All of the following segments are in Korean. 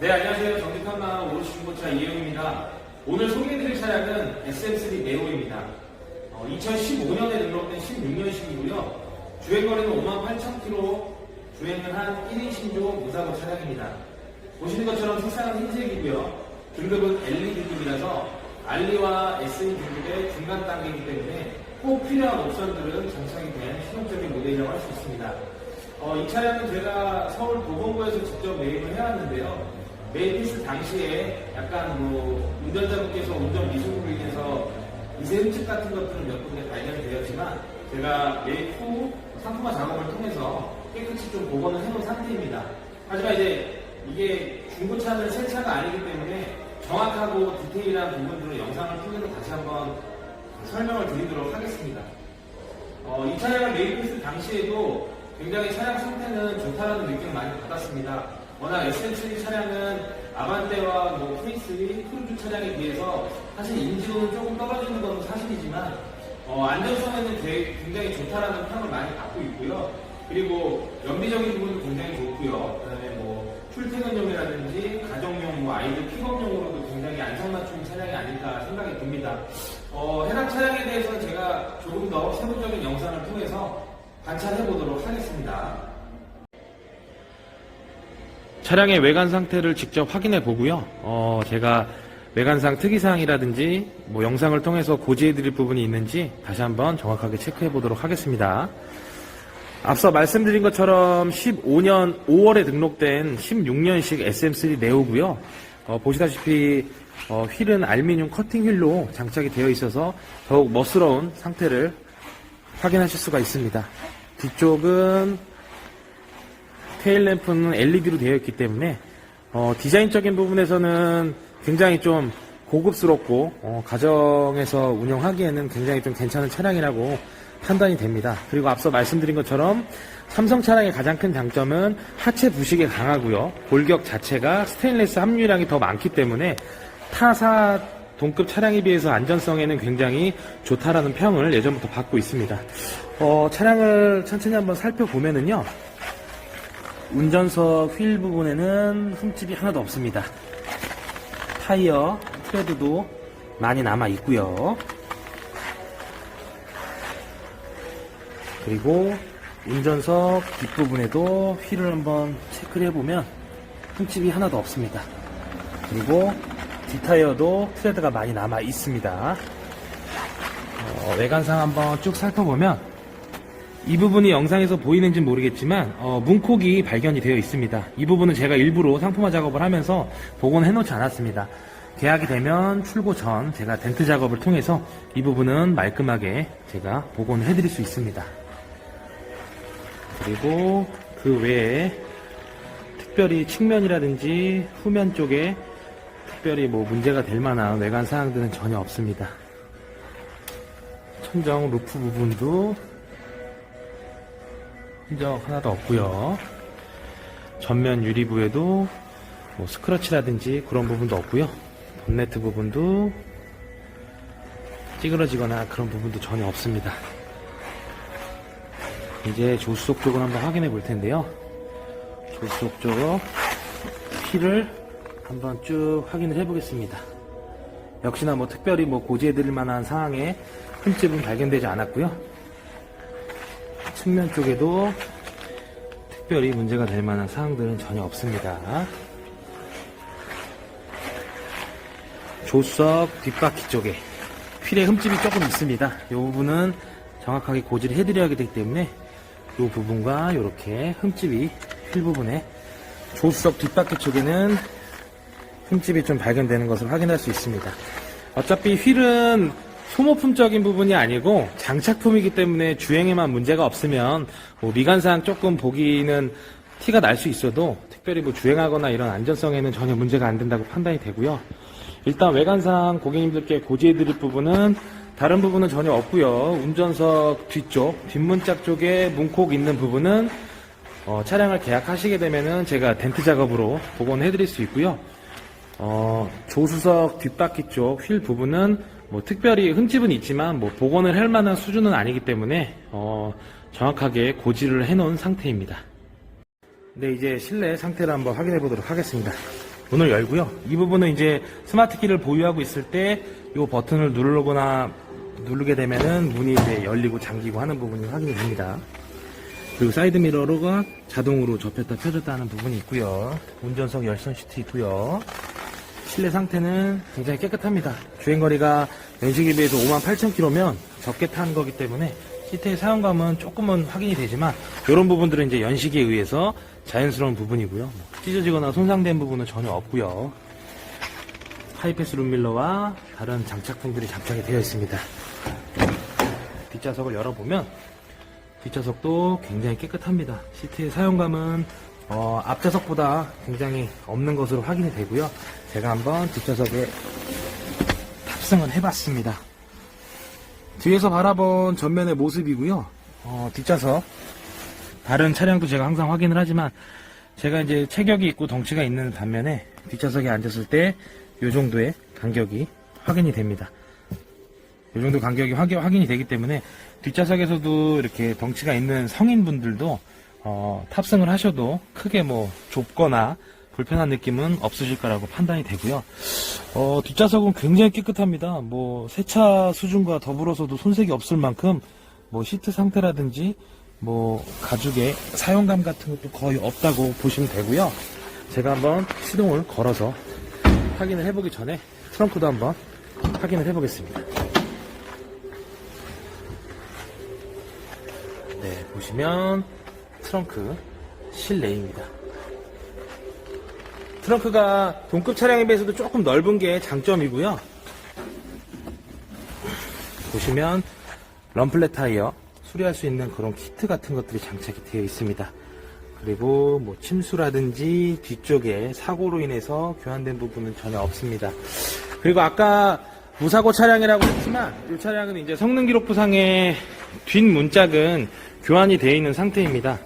네, 안녕하세요. 정직한마 오르시 중고차 이혜용입니다. 오늘 소개해드릴 차량은 SM3 네오입니다. 2015년에 등록된 16년식이고요. 주행거리는 58,000km, 주행은 한 1인 신조 무사고 차량입니다. 보시는 것처럼 색상은 흰색이고요. 등급은 LED급이라서 알리와 SE 등급의 중간 단계이기 때문에 꼭 필요한 옵션들은 장착이 된 실용적인 모델이라고 할 수 있습니다. 어, 이 차량은 제가 서울 보건부에서 직접 매입을 해왔는데요. 매입했을 당시에 약간 뭐 운전자분께서 운전 미숙으로 인해서 미세 흠집 같은 것들은 몇 군데 발견이 되었지만 제가 매입 후 상품화 작업을 통해서 깨끗이 좀 복원을 해놓은 상태입니다. 하지만 이제 이게 중고차는 새 차가 아니기 때문에 정확하고 디테일한 부분들을 영상을 통해서 다시 한번 설명을 드리도록 하겠습니다. 어, 이 차량을 매입했을 당시에도 굉장히 차량 상태는 좋다라는 느낌을 많이 받았습니다. 워낙 SM3 차량은 아반떼와 뭐 K3, 크루즈 차량에 비해서 사실 인지도는 조금 떨어지는 건 사실이지만 어, 안전성에는 되- 굉장히 좋다라는 평을 많이 받고 있고요. 그리고 연비적인 부분도 굉장히 좋고요. 그다음에 뭐 출퇴근용이라든지 가정용, 뭐 아이들 픽업용으로도 굉장히 안성맞춤 차량이 아닐까 생각이 듭니다. 어, 해당 차량에 대해서는 제가 조금 더 세부적인 영상을 통해서 관찰해 보도록 하겠습니다. 차량의 외관 상태를 직접 확인해 보고요. 어, 제가 외관상 특이사항이라든지 뭐 영상을 통해서 고지해 드릴 부분이 있는지 다시 한번 정확하게 체크해 보도록 하겠습니다. 앞서 말씀드린 것처럼 15년 5월에 등록된 16년식 SM3 네오고요. 어, 보시다시피 어, 휠은 알루미늄 커팅 휠로 장착이 되어 있어서 더욱 멋스러운 상태를 확인하실 수가 있습니다. 뒤쪽은 테일 램프는 LED로 되어 있기 때문에 어, 디자인적인 부분에서는 굉장히 좀 고급스럽고 어, 가정에서 운영하기에는 굉장히 좀 괜찮은 차량이라고 판단이 됩니다. 그리고 앞서 말씀드린 것처럼 삼성 차량의 가장 큰 장점은 하체 부식에 강하고요. 골격 자체가 스테인리스 함유량이 더 많기 때문에 타사 동급 차량에 비해서 안전성에는 굉장히 좋다라는 평을 예전부터 받고 있습니다. 어, 차량을 천천히 한번 살펴보면은요. 운전석 휠 부분에는 흠집이 하나도 없습니다. 타이어 트레드도 많이 남아 있고요. 그리고 운전석 뒷부분에도 휠을 한번 체크를 해보면 흠집이 하나도 없습니다. 그리고 뒷타이어도 트레드가 많이 남아 있습니다. 어, 외관상 한번 쭉 살펴보면 이 부분이 영상에서 보이는지 모르겠지만 어, 문콕이 발견이 되어 있습니다. 이 부분은 제가 일부러 상품화 작업을 하면서 복원해 놓지 않았습니다. 계약이 되면 출고 전 제가 덴트 작업을 통해서 이 부분은 말끔하게 제가 복원을 해드릴 수 있습니다. 그리고 그 외에 특별히 측면이라든지 후면 쪽에 특별히 뭐 문제가 될 만한 외관 사항들은 전혀 없습니다. 천정 루프 부분도 흔적 하나도 없고요. 전면 유리부에도 뭐 스크러치라든지 그런 부분도 없고요. 본네트 부분도 찌그러지거나 그런 부분도 전혀 없습니다. 이제 조수석 쪽을 한번 확인해 볼 텐데요. 조수석 쪽 휠을 한번 쭉 확인을 해 보겠습니다. 역시나 뭐 특별히 뭐 고지해 드릴 만한 상황에 흠집은 발견되지 않았고요. 측면 쪽에도 특별히 문제가 될 만한 사항들은 전혀 없습니다. 조수석 뒷바퀴 쪽에 휠에 흠집이 조금 있습니다. 이 부분은 정확하게 고지를 해드려야 되기 때문에 이 부분과 이렇게 흠집이 휠 부분에 조수석 뒷바퀴 쪽에는 흠집이 좀 발견되는 것을 확인할 수 있습니다. 어차피 휠은 소모품적인 부분이 아니고 장착품이기 때문에 주행에만 문제가 없으면 뭐 미관상 조금 보기는 티가 날 수 있어도 특별히 뭐 주행하거나 이런 안전성에는 전혀 문제가 안 된다고 판단이 되고요. 일단 외관상 고객님들께 고지해 드릴 부분은 다른 부분은 전혀 없고요. 운전석 뒤쪽 뒷문짝 쪽에 문콕 있는 부분은 어, 차량을 계약하시게 되면은 제가 덴트 작업으로 복원해 드릴 수 있고요. 어, 조수석 뒷바퀴 쪽 휠 부분은 뭐 특별히 흠집은 있지만 뭐 복원을 할 만한 수준은 아니기 때문에 어, 정확하게 고지를 해놓은 상태입니다. 네, 이제 실내 상태를 한번 확인해 보도록 하겠습니다. 문을 열고요. 이 부분은 이제 스마트 키를 보유하고 있을 때 이 버튼을 누르거나 누르게 되면은 문이 이제 열리고 잠기고 하는 부분이 확인이 됩니다. 그리고 사이드 미러가 자동으로 접혔다 펴졌다 하는 부분이 있고요. 운전석 열선 시트 있고요. 실내 상태는 굉장히 깨끗합니다. 주행거리가 연식에 비해서 58,000km면 적게 탄 거기 때문에 시트의 사용감은 조금은 확인이 되지만 이런 부분들은 이제 연식에 의해서 자연스러운 부분이고요. 찢어지거나 손상된 부분은 전혀 없고요. 하이패스 룸밀러와 다른 장착품들이 장착이 되어 있습니다. 뒷좌석을 열어보면 뒷좌석도 굉장히 깨끗합니다. 시트의 사용감은 어, 앞좌석보다 굉장히 없는 것으로 확인이 되고요. 제가 한번 뒷좌석에 탑승을 해봤습니다. 뒤에서 바라본 전면의 모습이고요. 어, 뒷좌석 다른 차량도 제가 항상 확인을 하지만 제가 이제 체격이 있고 덩치가 있는 반면에 뒷좌석에 앉았을 때 이 정도의 간격이 확인이 됩니다. 이 정도 간격이 확인, 확인이 되기 때문에 뒷좌석에서도 이렇게 덩치가 있는 성인분들도 어, 탑승을 하셔도 크게 뭐 좁거나 불편한 느낌은 없으실 거라고 판단이 되고요. 어, 뒷좌석은 굉장히 깨끗합니다. 뭐 세차 수준과 더불어서도 손색이 없을 만큼 뭐 시트 상태라든지 뭐 가죽의 사용감 같은 것도 거의 없다고 보시면 되고요. 제가 한번 시동을 걸어서 확인을 해보기 전에 트렁크도 한번 확인을 해보겠습니다. 네, 보시면 트렁크 실내입니다. 트렁크가 동급 차량에 비해서도 조금 넓은 게 장점이고요. 보시면 럼플렛 타이어 수리할 수 있는 그런 키트 같은 것들이 장착이 되어 있습니다. 그리고 뭐 침수라든지 뒤쪽에 사고로 인해서 교환된 부분은 전혀 없습니다. 그리고 아까 무사고 차량이라고 했지만 이 차량은 이제 성능 기록 부상의 뒷 문짝은 교환이 되어 있는 상태입니다.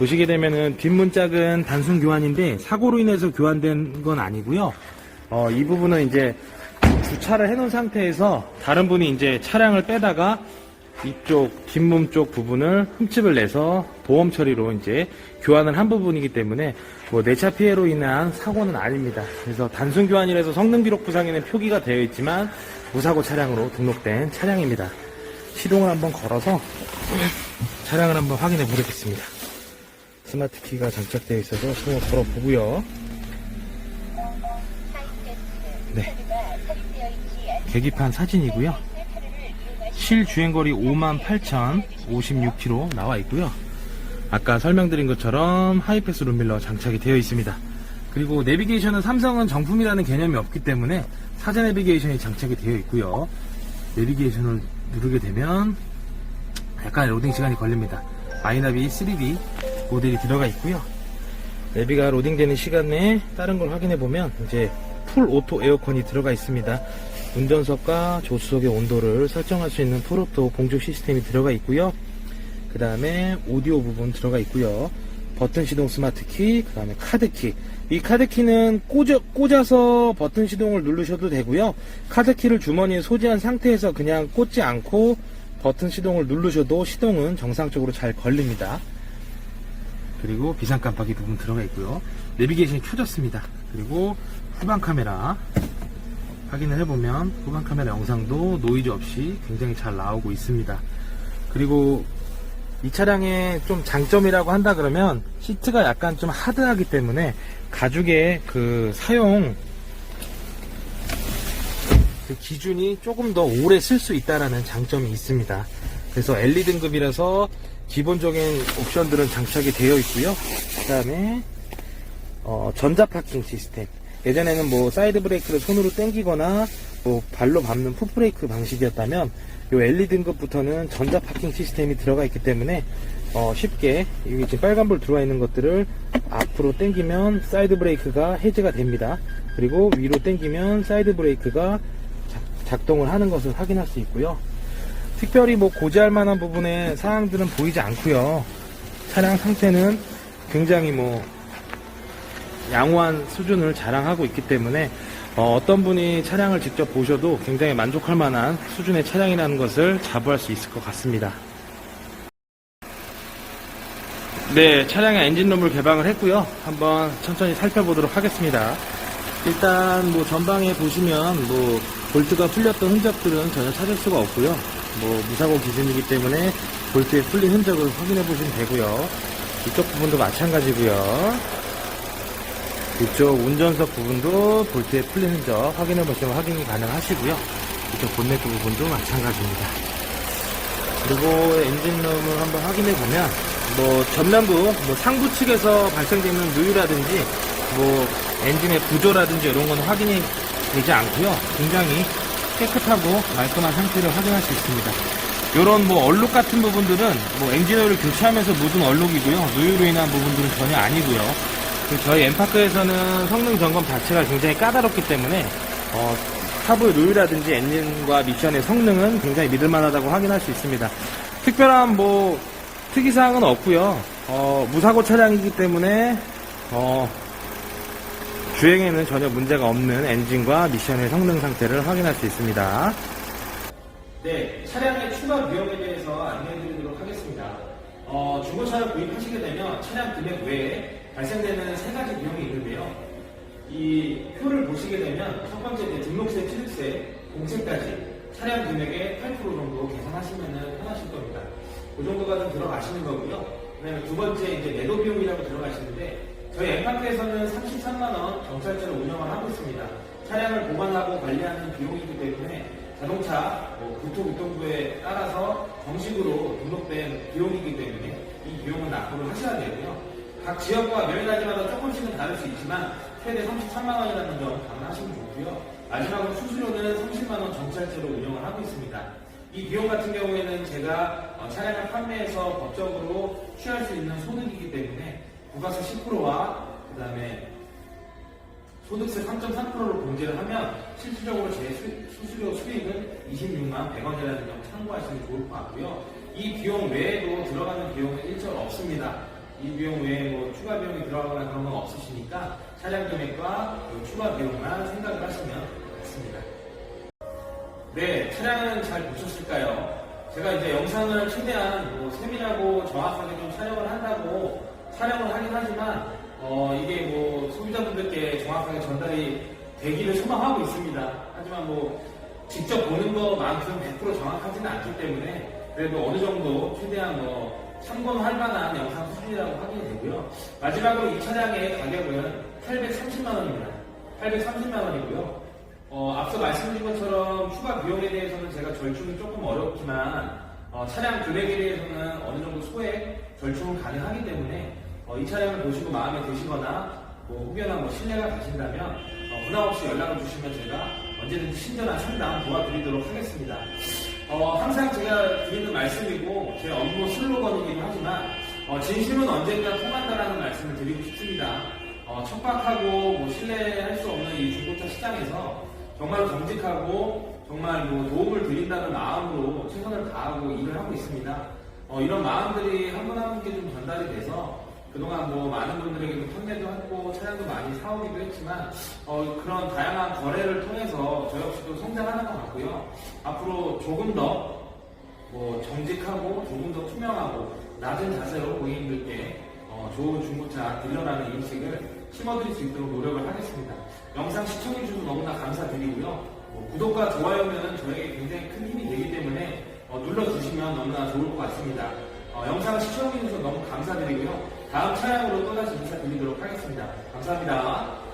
보시게 되면은 뒷문짝은 단순 교환인데 사고로 인해서 교환된 건 아니고요. 어, 이 부분은 이제 주차를 해놓은 상태에서 다른 분이 이제 차량을 빼다가 이쪽 뒷문 쪽 부분을 흠집을 내서 보험 처리로 이제 교환을 한 부분이기 때문에 뭐 내차 피해로 인한 사고는 아닙니다. 그래서 단순 교환이라서 성능 기록 부상에는 표기가 되어 있지만 무사고 차량으로 등록된 차량입니다. 시동을 한번 걸어서 차량을 한번 확인해 보겠습니다. 스마트 키가 장착되어 있어서 시동을 걸어 보고요. 네. 계기판 사진이고요. 실 주행거리 58,056km 나와 있고요. 아까 설명드린 것처럼 하이패스 룸밀러 장착이 되어 있습니다. 그리고 내비게이션은 삼성은 정품이라는 개념이 없기 때문에 사전 내비게이션이 장착이 되어 있고요. 내비게이션을 누르게 되면 약간 로딩 시간이 걸립니다. 마이나비 3D 모델이 들어가 있고요. 내비가 로딩되는 시간 내에 다른 걸 확인해 보면 이제 풀 오토 에어컨이 들어가 있습니다. 운전석과 조수석의 온도를 설정할 수 있는 풀오토 공조 시스템이 들어가 있고요. 그 다음에 오디오 부분 들어가 있고요. 버튼 시동 스마트 키, 그 다음에 카드 키. 이 카드 키는 꽂아, 꽂아서 버튼 시동을 누르셔도 되고요. 카드 키를 주머니에 소지한 상태에서 그냥 꽂지 않고 버튼 시동을 누르셔도 시동은 정상적으로 잘 걸립니다. 그리고 비상 깜빡이 부분 들어가 있고요. 내비게이션이 켜졌습니다. 그리고 후방 카메라 확인을 해보면 후방 카메라 영상도 노이즈 없이 굉장히 잘 나오고 있습니다. 그리고 이 차량의 좀 장점이라고 한다 그러면 시트가 약간 좀 하드하기 때문에 가죽의 그 사용 그 기준이 조금 더 오래 쓸 수 있다라는 장점이 있습니다. 그래서 LE 등급이라서 기본적인 옵션들은 장착이 되어 있고요. 그 다음에 어, 전자 파킹 시스템. 예전에는 뭐 사이드 브레이크를 손으로 당기거나 뭐 발로 밟는 풋브레이크 방식이었다면 요 LE 등급부터는 전자 파킹 시스템이 들어가 있기 때문에 어, 쉽게 여기 지금 빨간불 들어와 있는 것들을 앞으로 당기면 사이드 브레이크가 해제가 됩니다. 그리고 위로 당기면 사이드 브레이크가 작- 작동을 하는 것을 확인할 수 있고요. 특별히 뭐 고지할 만한 부분에 사항들은 보이지 않고요. 차량 상태는 굉장히 뭐 양호한 수준을 자랑하고 있기 때문에 어, 떤 분이 차량을 직접 보셔도 굉장히 만족할 만한 수준의 차량이라는 것을 자부할 수 있을 것 같습니다. 네, 차량의 엔진룸을 개방을 했고요. 한번 천천히 살펴보도록 하겠습니다. 일단 뭐 전방에 보시면 뭐 볼트가 풀렸던 흔적들은 전혀 찾을 수가 없고요. 뭐 무사고 기준이기 때문에 볼트에 풀린 흔적을 확인해 보시면 되고요. 이쪽 부분도 마찬가지고요. 이쪽 운전석 부분도 볼트에 풀린 흔적 확인해 보시면 확인이 가능하시고요. 이쪽 본네트 부분도 마찬가지입니다. 그리고 엔진룸을 한번 확인해 보면 뭐 전면부 뭐 상부 측에서 발생되는 누유라든지 뭐 엔진의 구조라든지 이런 건 확인이 되지 않고요. 굉장히 깨끗하고 말끔한 상태를 확인할 수 있습니다. 이런 뭐 얼룩 같은 부분들은 뭐 엔진오일을 교체하면서 묻은 얼룩이고요. 누유로 인한 부분들은 전혀 아니고요. 저희 엠파크에서는 성능 점검 자체가 굉장히 까다롭기 때문에 어, 타브 누유라든지 엔진과 미션의 성능은 굉장히 믿을만하다고 확인할 수 있습니다. 특별한 뭐 특이사항은 없고요. 어, 무사고 차량이기 때문에 어, 주행에는 전혀 문제가 없는 엔진과 미션의 성능 상태를 확인할 수 있습니다. 네, 차량의 추가 비용에 대해서 안내해드리도록 하겠습니다. 어, 중고차를 구입하시게 되면 차량 금액 외에 발생되는 세 가지 비용이 있는데요. 이 표를 보시게 되면 첫 번째 등록세, 취득세, 공세까지 차량 금액의 8% 정도 계산하시면 편하실 겁니다. 그 정도가 좀 들어가시는 거고요. 그다음에 두 번째 이제 매도 비용이라고 들어가시는데 저희 엠파크에서는 33만 원 경찰차를 운영을 하고 있습니다. 차량을 보관하고 관리하는 비용이기 때문에 자동차 뭐 국토교통부에 따라서 정식으로 등록된 비용이기 때문에 이 비용은 납부를 하셔야 되고요. 각 지역과 면이라지마다 조금씩은 다를 수 있지만 최대 33만 원이라는 점 감안하시면 좋고요. 마지막으로 수수료는 30만 원 정찰제로 운영을 하고 있습니다. 이 비용 같은 경우에는 제가 어, 차량을 판매해서 법적으로 취할 수 있는 소득이기 때문에 부가세 10%와 그 다음에 소득세 3.3%로 공제를 하면 실질적으로 제 수- 수수료 수익은 26만 100원이라는 점 참고하시면 좋을 것 같고요. 이 비용 외에도 들어가는 비용은 일절 없습니다. 이 비용 외에 뭐 추가 비용이 들어가거나 그런 건 없으시니까 차량 금액과 그 추가 비용만 생각을 하시면 좋습니다. 네, 차량은 잘 보셨을까요? 제가 이제 영상을 최대한 뭐 세밀하고 정확하게 좀 촬영을 한다고 촬영을 하긴 하지만 어, 이게 뭐 소비자분들께 정확하게 전달이 되기를 소망하고 있습니다. 하지만 뭐 직접 보는 것만큼 100% 정확하지는 않기 때문에 그래도 어느 정도 최대한 뭐 참고할 만한 영상 수준이라고 확인이 되고요. 마지막으로 이 차량의 가격은 830만 원입니다. 830만 원이고요. 어, 앞서 말씀드린 것처럼 추가 비용에 대해서는 제가 절충이 조금 어렵지만 어, 차량 금액에 대해서는 어느 정도 소액 절충은 가능하기 때문에 어, 이 차량을 보시고 마음에 드시거나 뭐 혹여나 뭐 신뢰가 가신다면 어, 문화 없이 연락을 주시면 제가 언제든지 친절한 상담 도와드리도록 하겠습니다. 어, 항상 제가 드리는 말씀이고 제 업무 슬로건이기도 하지만 어, 진심은 언젠가 통한다라는 말씀을 드리고 싶습니다. 어, 척박하고 뭐 신뢰할 수 없는 이 중고차 시장에서 정말 정직하고 정말 뭐 도움을 드린다는 마음으로 최선을 다하고 일을 하고 있습니다. 어, 이런 마음들이 한 분 한 분께 좀 전달이 돼서 그동안 뭐 많은 분들에게도 판매도 했고 차량도 많이 사오기도 했지만 어, 그런 다양한 거래를 통해서 저 역시도 성장하는 것 같고요. 앞으로 조금 더 뭐 정직하고 조금 더 투명하고 낮은 자세로 고객님들께 어, 좋은 중고차 딜러라는 인식을 심어드릴 수 있도록 노력을 하겠습니다. 영상 시청해주셔서 너무나 감사드리고요. 뭐 구독과 좋아요는 저에게 굉장히 큰 힘이 되기 때문에 어, 눌러주시면 너무나 좋을 것 같습니다. 어, 영상 시청해주셔서 너무 감사드리고요. 다음 차량으로 또다시 인사드리도록 하겠습니다. 감사합니다.